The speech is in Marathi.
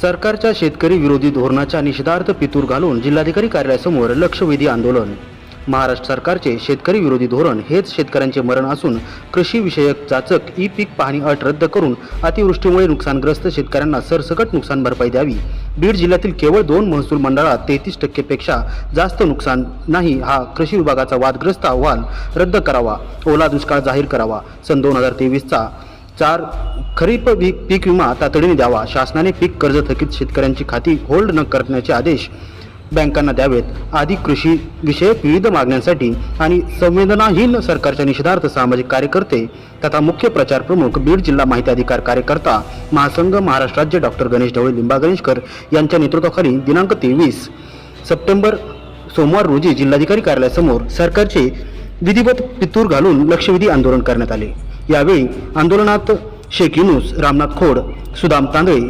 सरकारच्या शेतकरी विरोधी धोरणाच्या निषेधार्थ पितूर घालून जिल्हाधिकारी कार्यालयासमोर लक्षवेधी आंदोलन. महाराष्ट्र सरकारचे शेतकरी विरोधी धोरण हेच शेतकऱ्यांचे मरण असून कृषीविषयक जाचक ई पीक पाहणी अट रद्द करून अतिवृष्टीमुळे नुकसानग्रस्त शेतकऱ्यांना सरसकट नुकसान भरपाई द्यावी. बीड जिल्ह्यातील केवळ दोन महसूल मंडळात तेहतीस टक्केपेक्षा जास्त नुकसान नाही हा कृषी विभागाचा वादग्रस्त अहवाल रद्द करावा. ओला दुष्काळ जाहीर करावा. सन दोन हजार तेवीसचा चार खरीप पीक पीक विमा तातडीने द्यावा. शासनाने पीक कर्ज थकीत शेतकऱ्यांची खाती होल्ड न करण्याचे आदेश बँकांना द्यावेत. आदी कृषी विषयक विविध मागण्यांसाठी आणि संवेदनाहीन सरकारच्या निषेधार्थ सामाजिक कार्यकर्ते तथा मुख्य प्रचार प्रमुख बीड जिल्हा माहिती अधिकार कार्यकर्ता महासंघ महाराष्ट्र राज्य डॉक्टर गणेश ढवळे लिंबा गणेशकर यांच्या नेतृत्वाखाली दिनांक तेवीस सप्टेंबर सोमवार रोजी जिल्हाधिकारी कार्यालयासमोर सरकारचे विधिवत पितूर घालून लक्षवेधी आंदोलन करण्यात आले. यावेळी आंदोलनात शेख युनुस रामनाथ खोड सुदाम तांदळे